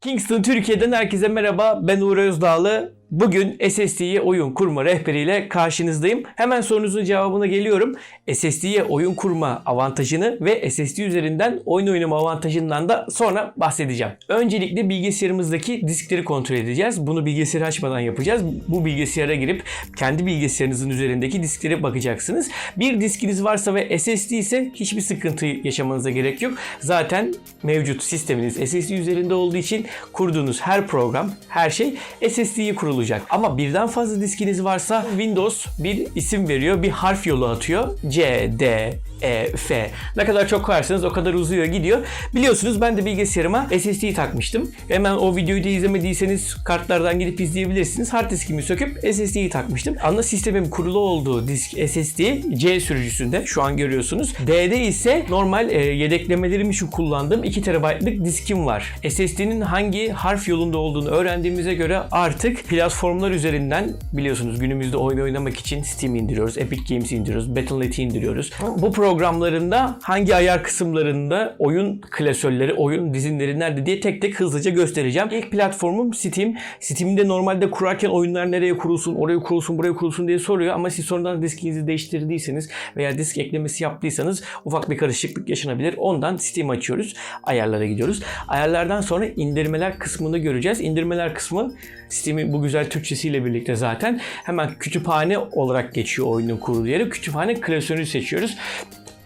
Kingston Türkiye'den herkese merhaba. Ben Uğur Özdağlı. Bugün SSD'ye oyun kurma rehberiyle karşınızdayım. Hemen sorunuzun cevabına geliyorum. SSD'ye oyun kurma avantajını ve SSD üzerinden oyun oynama avantajından da sonra bahsedeceğim. Öncelikle bilgisayarımızdaki diskleri kontrol edeceğiz. Bunu bilgisayarı açmadan yapacağız. Bu bilgisayara girip kendi bilgisayarınızın üzerindeki disklere bakacaksınız. Bir diskiniz varsa ve SSD ise hiçbir sıkıntı yaşamanıza gerek yok. Zaten mevcut sisteminiz SSD üzerinde olduğu için kurduğunuz her program, her şey SSD'ye kurulacak. Ama birden fazla diskiniz varsa Windows bir isim veriyor, bir harf yolu atıyor. C, D, E, F. Ne kadar çok koyarsanız o kadar uzuyor gidiyor. Biliyorsunuz ben de bilgisayarıma SSD'yi takmıştım. Hemen o videoyu da izlemediyseniz kartlardan gidip izleyebilirsiniz. Hard diskimi söküp SSD'yi takmıştım. Ana sistemim kurulu olduğu disk SSD C sürücüsünde şu an görüyorsunuz. D'de ise normal e, yedeklemelerim için kullandığım 2 TB'lık diskim var. SSD'nin hangi harf yolunda olduğunu öğrendiğimize göre artık platformlar üzerinden biliyorsunuz günümüzde oyun oynamak için Steam indiriyoruz, Epic Games indiriyoruz, Battle.net'i indiriyoruz. Bu programlarında hangi ayar kısımlarında oyun klasörleri, oyun dizinleri nerede diye tek tek hızlıca göstereceğim. İlk platformum Steam. Steam'de normalde kurarken oyunlar nereye kurulsun, oraya kurulsun, buraya kurulsun diye soruyor ama siz sonradan diskinizi değiştirdiyseniz veya disk eklemesi yaptıysanız ufak bir karışıklık yaşanabilir. Ondan Steam açıyoruz. Ayarlara gidiyoruz. Ayarlardan sonra indirmeler kısmını göreceğiz. İndirmeler kısmı Steam'in bu güzel Türkçesiyle birlikte zaten hemen kütüphane olarak geçiyor oyunun kurulu yeri. Kütüphane klasörünü seçiyoruz.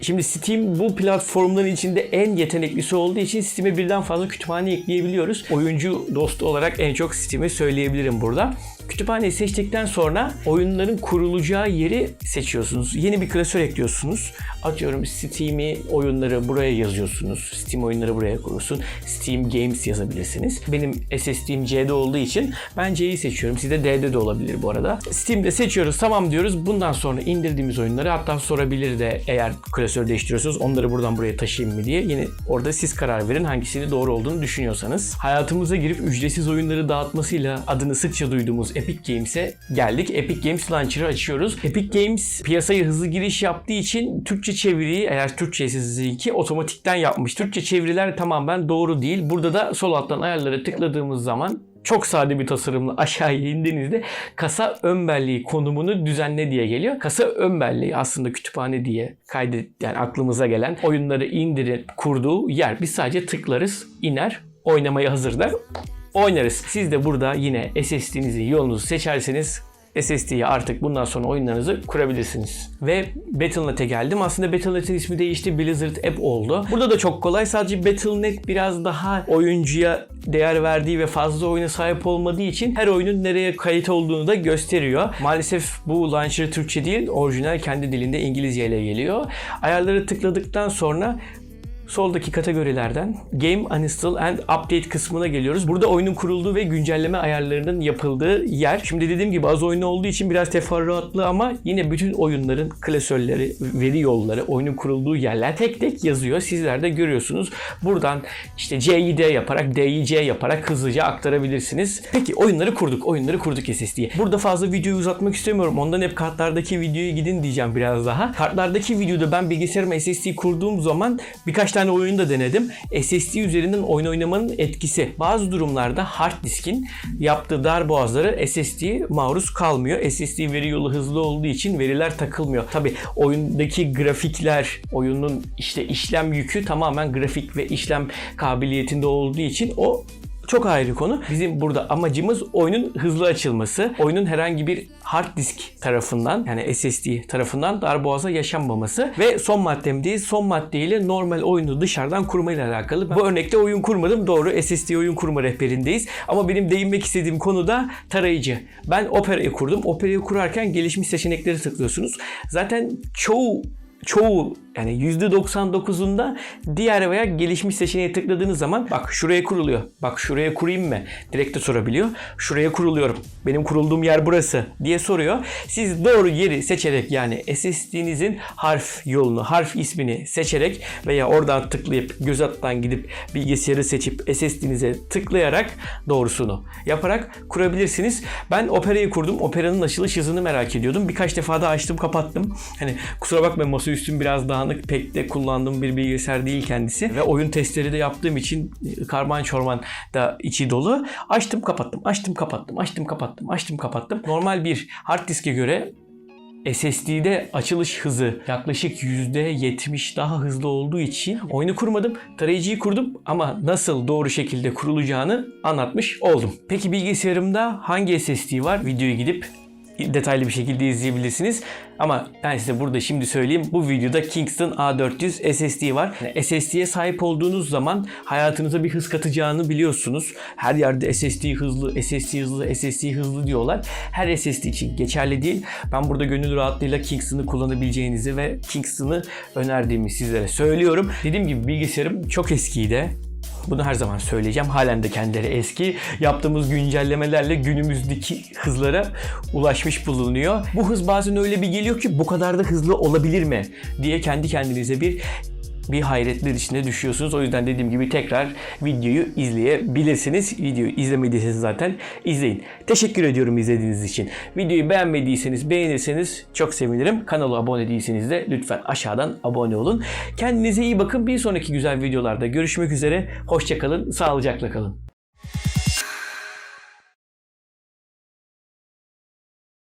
Şimdi Steam bu platformların içinde en yeteneklisi olduğu için Steam'e birden fazla kütüphane ekleyebiliyoruz. Oyuncu dostu olarak en çok Steam'i söyleyebilirim burada. Kütüphaneyi seçtikten sonra oyunların kurulacağı yeri seçiyorsunuz. Yeni bir klasör ekliyorsunuz. Atıyorum Steam'i oyunları buraya yazıyorsunuz. Steam oyunları buraya kurulsun. Steam Games yazabilirsiniz. Benim SSD'm C'de olduğu için ben C'yi seçiyorum. Sizde D'de de olabilir bu arada. Steam'de seçiyoruz. Tamam diyoruz. Bundan sonra indirdiğimiz oyunları hatta sorabilir de eğer klasör değiştiriyorsunuz onları buradan buraya taşıyayım mı diye. Yine orada siz karar verin hangisini doğru olduğunu düşünüyorsanız. Hayatımıza girip ücretsiz oyunları dağıtmasıyla adını sıkça duyduğumuz Epic Games'e geldik. Epic Games Launcher'ı açıyoruz. Epic Games piyasaya hızlı giriş yaptığı için Türkçe çeviriyi eğer Türkçe sizinki otomatikten yapmış. Türkçe çeviriler tamamen doğru değil. Burada da sol alttan ayarlara tıkladığımız zaman çok sade bir tasarımla aşağıya indiğinizde kasa ön belleği konumunu düzenle diye geliyor. Kasa ön belleği aslında kütüphane diye kaydet yani aklımıza gelen oyunları indirip kurduğu yer. Biz sadece tıklarız, iner, oynamaya hazır der oynarız. Siz de burada yine SSD'nizi yolunuzu seçerseniz SSD'ye artık bundan sonra oyunlarınızı kurabilirsiniz. Ve Battle.net'e geldim. Aslında Battle.net'in ismi değişti. Blizzard App oldu. Burada da çok kolay. Sadece Battle.net biraz daha oyuncuya değer verdiği ve fazla oyuna sahip olmadığı için her oyunun nereye kayıt olduğunu da gösteriyor. Maalesef bu launcher Türkçe değil, orijinal kendi dilinde İngilizce ile geliyor. Ayarları tıkladıktan sonra Soldaki kategorilerden Game Uninstall and Update kısmına geliyoruz. Burada oyunun kurulduğu ve güncelleme ayarlarının yapıldığı yer. Şimdi dediğim gibi az oyunu olduğu için biraz teferruatlı ama yine bütün oyunların klasörleri, veri yolları, oyunun kurulduğu yerler tek tek yazıyor. Sizler de görüyorsunuz. Buradan işte C'yi yaparak, D'yi yaparak hızlıca aktarabilirsiniz. Peki oyunları kurduk. Oyunları kurduk SSD'ye. Burada fazla videoyu uzatmak istemiyorum. Ondan hep kartlardaki videoya gidin diyeceğim biraz daha. Kartlardaki videoda ben bilgisayarıma SSD kurduğum zaman birkaç tane oyun da denedim. SSD üzerinden oyun oynamanın etkisi. Bazı durumlarda hard diskin yaptığı dar boğazları SSD maruz kalmıyor. SSD veri yolu hızlı olduğu için veriler takılmıyor. Tabi oyundaki grafikler, oyunun işte işlem yükü tamamen grafik ve işlem kabiliyetinde olduğu için o çok ayrı konu. Bizim burada amacımız oyunun hızlı açılması. Oyunun herhangi bir hard disk tarafından yani SSD tarafından darboğaza yaşanmaması. Ve son maddemdeyiz. Son maddeyle normal oyunu dışarıdan kurmayla alakalı. Bu örnekte oyun kurmadım. Doğru SSD oyun kurma rehberindeyiz. Ama benim değinmek istediğim konu da tarayıcı. Ben Opera'yı kurdum. Opera'yı kurarken gelişmiş seçenekleri tıklıyorsunuz. Zaten çoğu çoğu yani %99'unda diğer veya gelişmiş seçeneğe tıkladığınız zaman bak şuraya kuruluyor. Bak şuraya kurayım mı? Direkt de sorabiliyor. Şuraya kuruluyorum. Benim kurulduğum yer burası diye soruyor. Siz doğru yeri seçerek yani SSD'nizin harf yolunu, harf ismini seçerek veya oradan tıklayıp göz alttan gidip bilgisayarı seçip SSD'nize tıklayarak doğrusunu yaparak kurabilirsiniz. Ben Opera'yı kurdum. Opera'nın açılış hızını merak ediyordum. Birkaç defa da açtım kapattım. Hani kusura bakmayın masa Masaüstüm biraz dağınık. Pek de kullandığım bir bilgisayar değil kendisi. Ve oyun testleri de yaptığım için e, karman çorman da içi dolu. Açtım kapattım, açtım kapattım, açtım kapattım, açtım kapattım. Normal bir hard diske göre SSD'de açılış hızı yaklaşık %70 daha hızlı olduğu için oyunu kurmadım. Tarayıcıyı kurdum ama nasıl doğru şekilde kurulacağını anlatmış oldum. Peki bilgisayarımda hangi SSD var? Videoyu gidip detaylı bir şekilde izleyebilirsiniz. Ama ben size burada şimdi söyleyeyim. Bu videoda Kingston A400 SSD var. Yani SSD'ye sahip olduğunuz zaman hayatınıza bir hız katacağını biliyorsunuz. Her yerde SSD hızlı, SSD hızlı, SSD hızlı diyorlar. Her SSD için geçerli değil. Ben burada gönül rahatlığıyla Kingston'ı kullanabileceğinizi ve Kingston'ı önerdiğimi sizlere söylüyorum. Dediğim gibi bilgisayarım çok eskiydi. Bunu her zaman söyleyeceğim. Halen de kendileri eski. Yaptığımız güncellemelerle günümüzdeki hızlara ulaşmış bulunuyor. Bu hız bazen öyle bir geliyor ki bu kadar da hızlı olabilir mi diye kendi kendinize bir bir hayretler içine düşüyorsunuz. O yüzden dediğim gibi tekrar videoyu izleyebilirsiniz. Videoyu izlemediyseniz zaten izleyin. Teşekkür ediyorum izlediğiniz için. Videoyu beğenmediyseniz beğenirseniz çok sevinirim. Kanala abone değilseniz de lütfen aşağıdan abone olun. Kendinize iyi bakın. Bir sonraki güzel videolarda görüşmek üzere. Hoşçakalın. Sağlıcakla kalın.